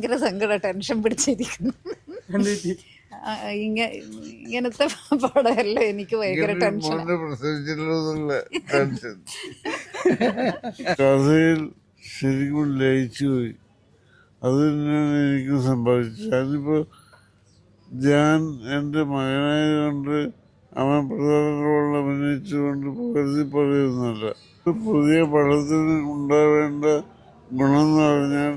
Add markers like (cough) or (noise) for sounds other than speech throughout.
ഭയങ്കര സങ്കട ടെൻഷൻ പിടിച്ചിരിക്കുന്നു. ഇങ്ങനത്തെ പടമല്ലേ എനിക്ക് ഭയങ്കര ടെൻഷൻ കഥയിൽ ശരിക്കും ലയിച്ചു പോയി. അത് തന്നെയാണ് എനിക്ക് സംഭവിച്ചത്. അതിപ്പോ ഞാൻ എന്റെ മകനായതുകൊണ്ട് അവൻ പ്രധാന റോളിൽ അഭിനയിച്ചുകൊണ്ട് കരുതി പറയുന്നല്ല ഒരു പുതിയ പടത്തിന് ഉണ്ടാവേണ്ട ഗുണം എന്ന് പറഞ്ഞാൽ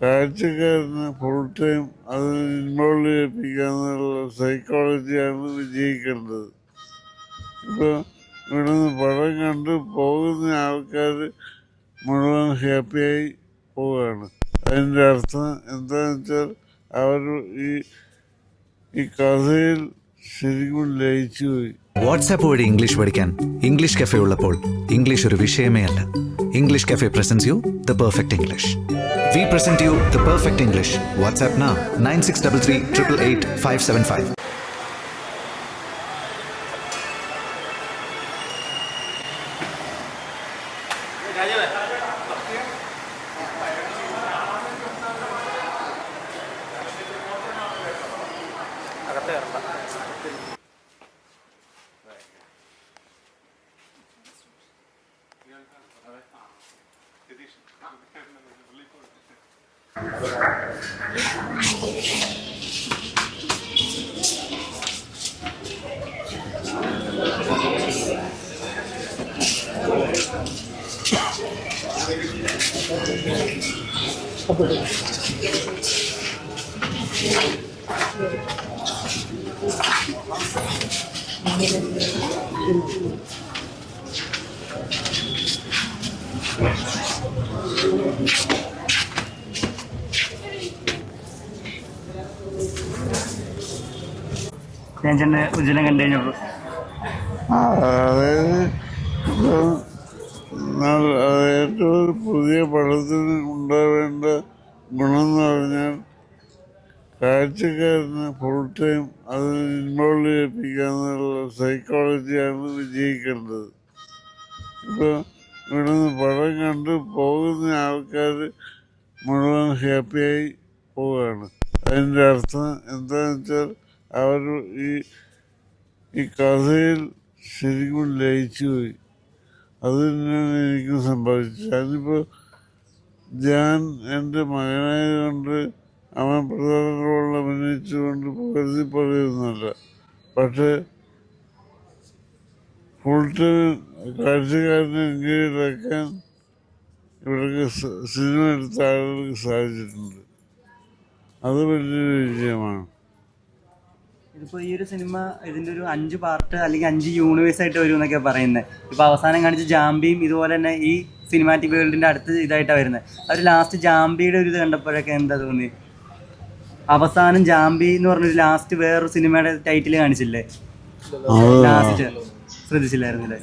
കാഴ്ചക്കാരന് ഫുൾ ടൈം അത് ഇൻവോൾവ് ചെയ്യിപ്പിക്കാന്നുള്ള സൈക്കോളജിയാണ് വിജയിക്കേണ്ടത്. ഇപ്പോൾ ഇവിടെ നിന്ന് പടം കണ്ട് പോകുന്ന ആൾക്കാർ മുഴുവൻ ഹാപ്പിയായി പോവുകയാണ്. അതിന്റെ അർത്ഥം എന്താണെന്ന് വെച്ചാൽ അവർ ഈ ഈ കഥയിൽ ശരിക്കും ലയിച്ചു പോയി വാട്സാപ്പ് വഴി ഇംഗ്ലീഷ് പഠിക്കാൻ ഇംഗ്ലീഷ് കഫേ ഉള്ളപ്പോൾ ഇംഗ്ലീഷ് ഒരു വിഷയമേ അല്ല. English cafe presents you the perfect English we present you the perfect English WhatsApp നാ nine six double three triple eight five seven five ഞാൻ ചെന്ന് ഉജ്ജ്വലം കണ്ടു ഏറ്റവും പുതിയ പഠനത്തിന് ഉണ്ടാവേണ്ട ഗുണം എന്ന് പറഞ്ഞാൽ കാഴ്ചക്കാരന് ഫുൾ ടൈം അത് ഇൻവോൾവ് ചെയ്യിപ്പിക്കാന്നുള്ള സൈക്കോളജിയാണ് വിജയിക്കേണ്ടത്. ഇപ്പോൾ നിന്ന് പടം കണ്ട് പോകുന്ന ആൾക്കാർ മുഴുവൻ ഹാപ്പിയായി പോവുകയാണ്. അതിന്റെ അർത്ഥം എന്താണെന്ന് വെച്ചാൽ അവർ ഈ ഈ കഥയിൽ ശരിക്കും ലയിച്ചു പോയി അത് തന്നെയാണ് എനിക്ക് സംഭവിച്ചത് ഞാനിപ്പോൾ ഞാൻ എന്റെ മകനായതുകൊണ്ട് അവൻ പ്രധാന റോളിൽ അഭിനയിച്ചുകൊണ്ട് കരുതി പറയുന്നല്ല പക്ഷേ ഫുൾ ടൈം കാഴ്ചക്കാരനെ എൻഗേജ് ആക്കാൻ ഇവിടേക്ക് സിനിമ എടുത്ത ആളുകൾക്ക് സാധിച്ചിട്ടുണ്ട്. അത് വലിയൊരു വിജയമാണ്. ഇതിപ്പോ ഈ ഒരു സിനിമ ഇതിന്റെ ഒരു അഞ്ച് പാർട്ട് അല്ലെങ്കിൽ അഞ്ച് യൂണിവേഴ്സ് ആയിട്ട് വരും എന്നൊക്കെ പറയുന്നത് ഇപ്പൊ അവസാനം കാണിച്ച ജാമ്പിയും ഇതുപോലെ തന്നെ ഈ സിനിമാറ്റിക് വേൾഡിന്റെ അടുത്ത് ഇതായിട്ടാണ് വരുന്നത് അവർ ലാസ്റ്റ് ജാമ്പിയുടെ ഒരു ഇത് കണ്ടപ്പോഴൊക്കെ എന്താ തോന്നി അവസാനം ജാമ്പി എന്ന് പറഞ്ഞൊരു ലാസ്റ്റ് വേറൊരു സിനിമയുടെ ടൈറ്റിൽ കാണിച്ചില്ലേ? ലാസ്റ്റ് ശ്രദ്ധിച്ചില്ലായിരുന്നില്ലേ?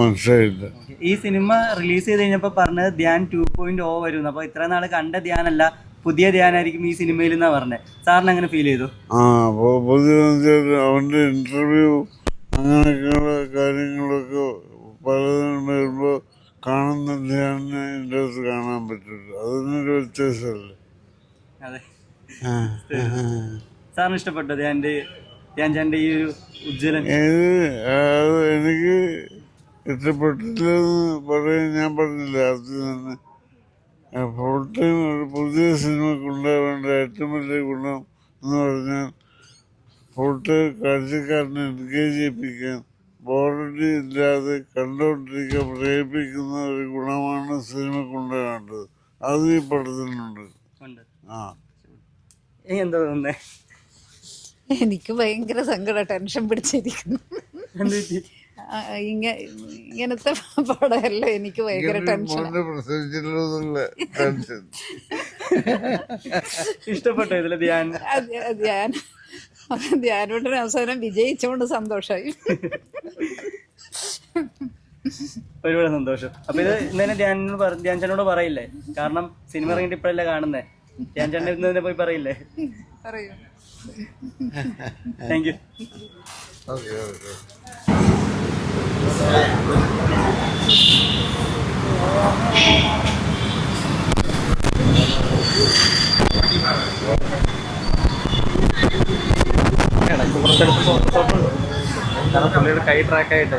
മനസ്സിലായില്ല. ഈ സിനിമ റിലീസ് ചെയ്ത് കഴിഞ്ഞപ്പോൾ പറഞ്ഞത് ധ്യാൻ ടു പോയിന്റ് ഓ വരും അപ്പോൾ ഇത്ര നാൾ കണ്ട ധ്യാനല്ല. പുതിയ ധ്യാനായിരിക്കും ഈ സിനിമയിൽ എന്നാ പറഞ്ഞത് സാറിന് അങ്ങനെ ഫീൽ ചെയ്തു? ആ അപ്പോൾ പുതിയ അവന്റെ ഇന്റർവ്യൂ അങ്ങനെയൊക്കെയുള്ള കാര്യങ്ങളൊക്കെ പലതും വരുമ്പോൾ കാണുന്ന ധ്യാനം എന്റെ അടുത്ത് കാണാൻ പറ്റുള്ളൂ. അതിനൊരു വ്യത്യാസമല്ലേ? അതെ. സാറിന് ഇഷ്ടപ്പെട്ടോ ധ്യാന്റെ ധ്യാൻ ചാന്റെ ഈ ഒരു ഉജ്ജ്വലൻ? എനിക്ക് ഇഷ്ടപ്പെട്ടില്ലെന്ന് പറയാൻ ഞാൻ പറഞ്ഞില്ല അത് തന്നെ. ഫുൾ ടൈം ഒരു പുതിയ സിനിമ ഉണ്ടാവേണ്ട ഏറ്റവും വലിയ ഗുണം എന്ന് പറഞ്ഞാൽ ഫുൾ ടൈം കാഴ്ചക്കാരനെ എൻഗേജ് ചെയ്യിപ്പിക്കാൻ ബോറടി ഇല്ലാതെ കണ്ടുകൊണ്ടിരിക്കാൻ പ്രേരിപ്പിക്കുന്ന ഒരു ഗുണമാണ് സിനിമ ഉണ്ടാവേണ്ടത് അത് ഈ പടത്തിനുണ്ട്. ആ. ഇനി എന്താ തോന്നുന്നേ? എനിക്ക് ഭയങ്കര സങ്കട ടെൻഷൻ പിടിച്ചിരിക്കുന്നു. ഇങ്ങനത്തെ (laughs) പടമല്ലേ എനിക്ക് ഭയങ്കര ടെൻഷൻ ഇഷ്ടപ്പെട്ട ധ്യാൻ. ധ്യാൻ. ധ്യാനോട്ടിന് അവസാനം വിജയിച്ചുകൊണ്ട് സന്തോഷായി. ഒരുപാട് സന്തോഷം. അപ്പൊ ഇത് ഇന്നലെ ധ്യാനോട് ധ്യാൻ ചേട്ടനോട് പറയില്ലേ? കാരണം സിനിമ ഇറങ്ങിയിട്ട് ഇപ്പഴല്ലേ കാണുന്നേ? ധ്യാൻ ചേട്ടൻ ഇന്ന് തന്നെ പോയി പറയില്ലേ? പറയൂ. താങ്ക് യു കാരണം പുള്ളിയുടെ കൈ ട്രാക്കായിട്ട്